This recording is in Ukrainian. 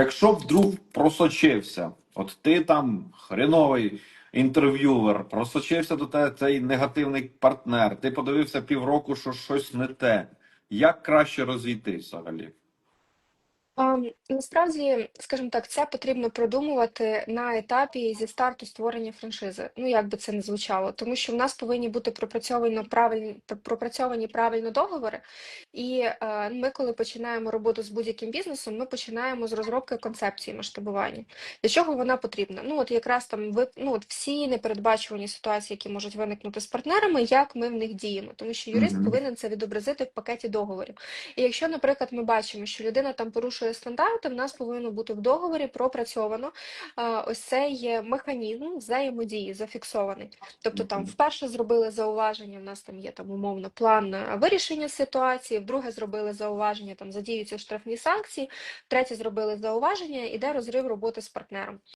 Якщо вдруг просочився, от ти там хреновий інтерв'ювер, просочився до тебе цей негативний партнер, ти подивився півроку, що щось не те. Як краще розійтись взагалі? Насправді, скажімо так, це потрібно продумувати на етапі зі старту створення франшизи. Ну, як би це не звучало, тому що в нас повинні бути пропрацьовані правильні пропрацьовані правильно договори. І е, ми, коли починаємо роботу з будь-яким бізнесом, ми починаємо з розробки концепції масштабування. Для чого вона потрібна? Ну, от якраз там ви ну от всі непередбачувані ситуації, які можуть виникнути з партнерами, як ми в них діємо, тому що юрист Мгм. повинен це відобразити в пакеті договорів. І якщо, наприклад, ми бачимо, що людина там порушує стандарти, в нас повинно бути в договорі пропрацьовано ось цей механізм взаємодії зафіксований. Тобто там вперше зробили зауваження, в нас там є там умовно план вирішення ситуації, вдруге зробили зауваження, там задіються штрафні санкції, втретє зробили зауваження, іде розрив роботи з партнером.